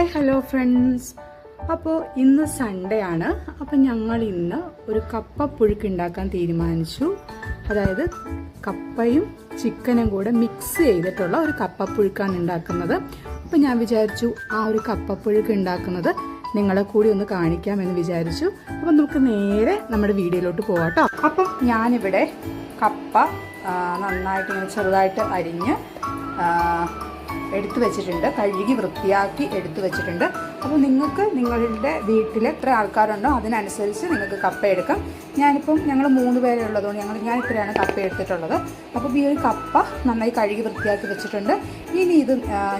Hi hello friends അപ്പോൾ ഇന്ന് Sunday ആണ്. അപ്പോൾ ഞങ്ങൾ ഇന്ന് ഒരു കപ്പ പുഴുക്ക് ഉണ്ടാക്കാൻ തീരുമാനിച്ചു. അതായത് കപ്പയും ചിക്കനും കൂടെ മിക്സ് ചെയ്തിട്ടുള്ള ഒരു കപ്പ പുഴുക്കാണ് ഉണ്ടാക്കുന്നത്. അപ്പോൾ ഞാൻ വിചാരിച്ചു ആ ഒരു കപ്പ പുഴുക്ക് ഉണ്ടാക്കുന്നത് നിങ്ങളെ കൂടി ഒന്ന് കാണിക്കാമെന്ന് വിചാരിച്ചു. അപ്പം നമുക്ക് നേരെ നമ്മുടെ വീഡിയോയിലോട്ട് പോകാം അപ്പം ഞാനിവിടെ കപ്പ നന്നായിട്ട് ചെറുതായിട്ട് അരിഞ്ഞ് എടുത്തു വെച്ചിട്ടുണ്ട് കഴുകി വൃത്തിയാക്കി എടുത്തു വെച്ചിട്ടുണ്ട്. അപ്പോൾ നിങ്ങൾക്ക് നിങ്ങളുടെ വീട്ടിൽ എത്ര ആൾക്കാരുണ്ടോ അതിനനുസരിച്ച് നിങ്ങൾക്ക് കപ്പ എടുക്കാം. ഞാനിപ്പം ഞങ്ങൾ മൂന്ന് പേരെ ഉള്ളതുകൊണ്ട് ഞങ്ങൾ ഞാൻ ഇത്രയാണ് കപ്പ എടുത്തിട്ടുള്ളത്. അപ്പോൾ ഈ ഒരു കപ്പ നന്നായി കഴുകി വൃത്തിയാക്കി വെച്ചിട്ടുണ്ട്. ഇനി ഇത്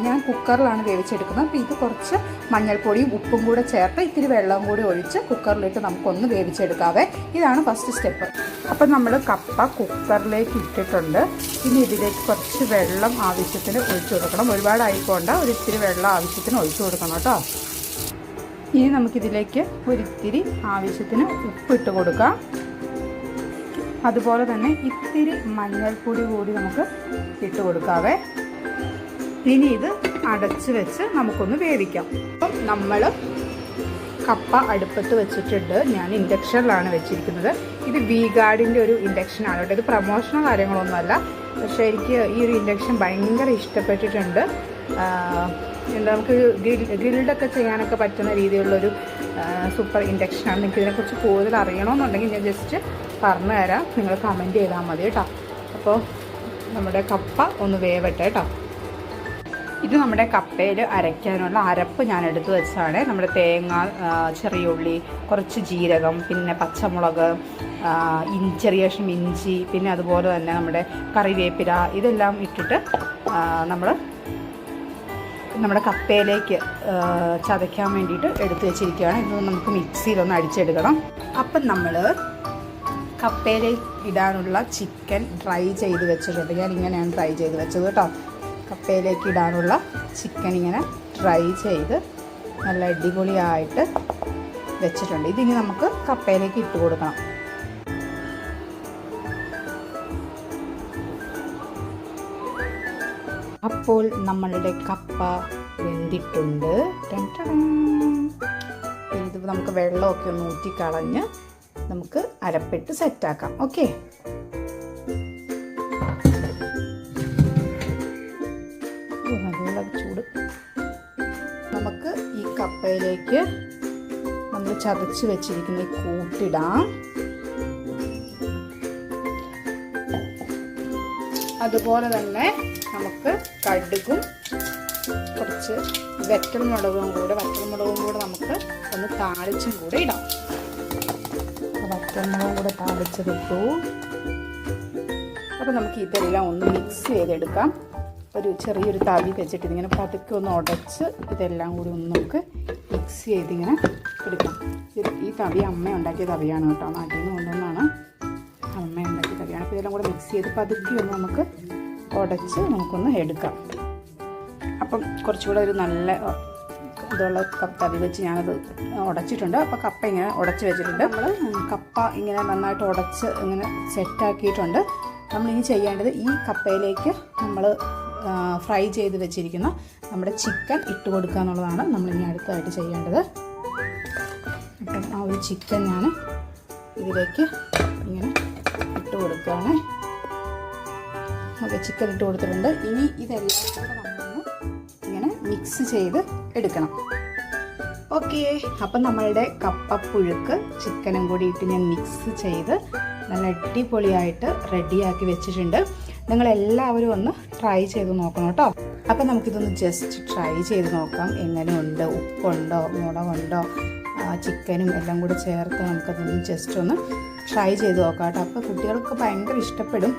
ഞാൻ കുക്കറിലാണ് വേവിച്ചെടുക്കുന്നത്. അപ്പോൾ ഇത് കുറച്ച് മഞ്ഞൾപ്പൊടിയും ഉപ്പും കൂടെ ചേർത്ത് ഇത്തിരി വെള്ളവും കൂടി ഒഴിച്ച് കുക്കറിലിട്ട് നമുക്കൊന്ന് വേവിച്ചെടുക്കാവേ. ഇതാണ് ഫസ്റ്റ് സ്റ്റെപ്പ് അപ്പം നമ്മൾ കപ്പ കുക്കറിലേക്ക് ഇട്ടിട്ടുണ്ട്. ഇനി ഇതിലേക്ക് കുറച്ച് വെള്ളം ആവശ്യത്തിന് ഒഴിച്ചു കൊടുക്കണം. ഒരുപാട് ആയിക്കോണ്ട ഒരു ഇത്തിരി വെള്ളം ആവശ്യത്തിന് ഒഴിച്ചു കൊടുക്കണം കേട്ടോ. ഇനി നമുക്കിതിലേക്ക് ഒരിത്തിരി ആവശ്യത്തിന് ഉപ്പ് ഇട്ട് കൊടുക്കാം. അതുപോലെ തന്നെ ഇത്തിരി മഞ്ഞൾപ്പൊടി കൂടി നമുക്ക് ഇട്ട് കൊടുക്കാവേ. ഇനി ഇത് അടച്ച് വെച്ച് നമുക്കൊന്ന് വേവിക്കാം. അപ്പം നമ്മൾ കപ്പ അടുപ്പത്ത് വെച്ചിട്ടുണ്ട്. ഞാൻ ഇൻഡക്ഷനിലാണ് വെച്ചിരിക്കുന്നത്. ഇത് വീഗാർഡിന്റെ ഒരു ഇൻഡക്ഷനാണ് കേട്ടോ. ഇത് പ്രമോഷനോ കാര്യങ്ങളൊന്നുമല്ല. പക്ഷേ എനിക്ക് ഈ ഒരു ഇൻഡക്ഷൻ ഭയങ്കര ഇഷ്ടപ്പെട്ടിട്ടുണ്ട്. എന്താ നമുക്ക് ഗ്രിൽ ഗ്രിൽഡൊക്കെ ചെയ്യാനൊക്കെ പറ്റുന്ന രീതിയിലുള്ളൊരു സൂപ്പർ ഇൻഡക്ഷനാണ് നിങ്ങൾക്ക് ഇതിനെക്കുറിച്ച് കൂടുതൽ അറിയണമെന്നുണ്ടെങ്കിൽ ഞാൻ ജസ്റ്റ് പറഞ്ഞു തരാം. നിങ്ങൾ കമന്റ് ചെയ്താൽ മതി കേട്ടോ. അപ്പോൾ നമ്മുടെ കപ്പ ഒന്ന് വേവട്ടെ കേട്ടോ. ഇത് നമ്മുടെ കപ്പയിൽ അരയ്ക്കാനുള്ള അരപ്പ് ഞാൻ എടുത്തു വെച്ചതാണ്. നമ്മുടെ തേങ്ങ ചെറിയ ഉള്ളി കുറച്ച് ജീരകം പിന്നെ പച്ചമുളക് ചെറിയ കഷ്ണം ഇഞ്ചി പിന്നെ അതുപോലെ തന്നെ നമ്മുടെ കറിവേപ്പില ഇതെല്ലാം ഇട്ടിട്ട് നമ്മൾ നമ്മുടെ കപ്പയിലേക്ക് ചതയ്ക്കാൻ വേണ്ടിയിട്ട് എടുത്തു വെച്ചിരിക്കുകയാണ്. ഇത് നമുക്ക് മിക്സിയിലൊന്ന് അടിച്ചെടുക്കണം. അപ്പം നമ്മൾ കപ്പയിലേക്ക് ഇടാനുള്ള ചിക്കൻ ഡ്രൈ ചെയ്ത് വെച്ചിട്ടുണ്ട്. ഞാൻ ഇങ്ങനെയാണ് ഡ്രൈ ചെയ്ത് വെച്ചത് കേട്ടോ. കപ്പയിലേക്ക് ഇടാനുള്ള ചിക്കൻ ഇങ്ങനെ ഡ്രൈ ചെയ്ത് നല്ല അടിപൊളിയായിട്ട് വെച്ചിട്ടുണ്ട്. ഇതിനി നമുക്ക് കപ്പയിലേക്ക് ഇട്ട് കൊടുക്കണം. അപ്പോൾ നമ്മളുടെ കപ്പ വെന്തിട്ടുണ്ട്. ഇത് നമുക്ക് വെള്ളമൊക്കെ ഒന്ന് ഊറ്റിക്കളഞ്ഞ് നമുക്ക് അരപ്പിട്ട് സെറ്റാക്കാം. ഓക്കെ? നല്ല ചൂട്. നമുക്ക് ഈ കപ്പയിലേക്ക് നമ്മൾ ചതച്ച് വെച്ചിരിക്കുന്ന കൂട്ടിടാം. അതുപോലെ തന്നെ നമുക്ക് കടുകും കുറച്ച് വെറ്റൽ മുളകും കൂടെ വറ്റൽ മുളകും കൂടെ നമുക്ക് ഒന്ന് താളിച്ചും കൂടെ ഇടാം. വറ്റൽ മുളകും കൂടെ താളിച്ചതിട്ടു അപ്പോൾ നമുക്ക് ഇതെല്ലാം ഒന്ന് മിക്സ് ചെയ്തെടുക്കാം. ഒരു ചെറിയൊരു തവി വെച്ചിട്ട് ഇതിങ്ങനെ പതുക്കെ ഒന്ന് ഉടച്ച് ഇതെല്ലാം കൂടി ഒന്ന് നമുക്ക് മിക്സ് ചെയ്തിങ്ങനെ എടുക്കാം. ഈ തവി അമ്മ ഉണ്ടാക്കിയ തവിയാണ് കേട്ടോ. നാട്ടിൽ നിന്ന് കൊണ്ടുവന്നാണ് അമ്മ ഉണ്ടാക്കിയ തവിയാണ്. അപ്പോൾ ഇതെല്ലാം കൂടെ മിക്സ് ചെയ്ത് പതുക്കെ ഒന്ന് നമുക്ക് ഉടച്ച് നമുക്കൊന്ന് എടുക്കാം. അപ്പം കുറച്ചുകൂടെ ഒരു നല്ല ഇതുള്ള കപ്പ തവി വെച്ച് ഞാനത് ഉടച്ചിട്ടുണ്ട്. അപ്പോൾ കപ്പ ഇങ്ങനെ ഉടച്ച് വെച്ചിട്ടുണ്ട്. നമ്മൾ കപ്പ ഇങ്ങനെ നന്നായിട്ട് ഉടച്ച് ഇങ്ങനെ സെറ്റാക്കിയിട്ടുണ്ട്. നമ്മളിനി ചെയ്യേണ്ടത് ഈ കപ്പയിലേക്ക് നമ്മൾ ഫ്രൈ ചെയ്ത് വെച്ചിരിക്കുന്ന നമ്മുടെ ചിക്കൻ ഇട്ട് കൊടുക്കുക എന്നുള്ളതാണ് നമ്മളിനി അടുത്തതായിട്ട് ചെയ്യേണ്ടത്. അപ്പം ആ ഒരു ചിക്കൻ ഞാൻ ഇതിലേക്ക് ഇങ്ങനെ ഇട്ട് കൊടുക്കുകയാണ്. ഓക്കെ ചിക്കൻ ഇട്ട് കൊടുത്തിട്ടുണ്ട്. ഇനി ഇതെല്ലാം കൂടെ നമ്മളൊന്ന് ഇങ്ങനെ മിക്സ് ചെയ്ത് എടുക്കണം. ഓക്കെ അപ്പം നമ്മളുടെ കപ്പപ്പുഴുക്ക് ചിക്കനും കൂടി ഇട്ട് ഞാൻ മിക്സ് ചെയ്ത് നല്ല അടിപൊളിയായിട്ട് റെഡിയാക്കി വെച്ചിട്ടുണ്ട്. നിങ്ങൾ എല്ലാവരും ഒന്ന് ട്രൈ ചെയ്ത് നോക്കണം കേട്ടോ. അപ്പം നമുക്കിതൊന്ന് ജസ്റ്റ് ട്രൈ ചെയ്ത് നോക്കാം. എങ്ങനെയുണ്ട്? ഉപ്പുണ്ടോ? മുളകുണ്ടോ? ചിക്കനും എല്ലാം കൂടി ചേർത്ത് നമുക്കതൊന്ന് ജസ്റ്റ് ഒന്ന് ട്രൈ ചെയ്ത് നോക്കാം കേട്ടോ. അപ്പോൾ കുട്ടികൾക്ക് ഭയങ്കര ഇഷ്ടപ്പെടും.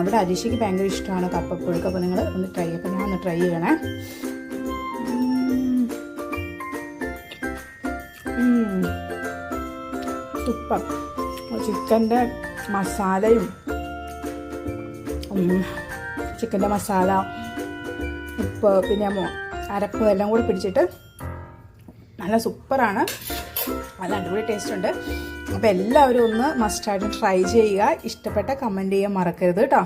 ഇവിടെ അരിശയ്ക്ക് ഭയങ്കര ഇഷ്ടമാണ് കപ്പപ്പുഴുക്ക്. അപ്പോൾ നിങ്ങൾ ഒന്ന് ട്രൈ അപ്പോൾ ഞാൻ ഒന്ന് ട്രൈ ചെയ്യണേ. സൂപ്പർ ചിക്കന്റെ മസാലയും ചിക്കന്റെ മസാല ഉപ്പ് പിന്നെ അരപ്പ് എല്ലാം കൂടി പിടിച്ചിട്ട് നല്ല സൂപ്പറാണ്. നല്ല അടിപൊളി ടേസ്റ്റ് ഉണ്ട്. അപ്പോൾ എല്ലാവരും ഒന്ന് മസ്റ്റായിട്ട് ട്രൈ ചെയ്യുക. ഇഷ്ടപ്പെട്ട കമന്റ് ചെയ്യാൻ മറക്കരുത് കേട്ടോ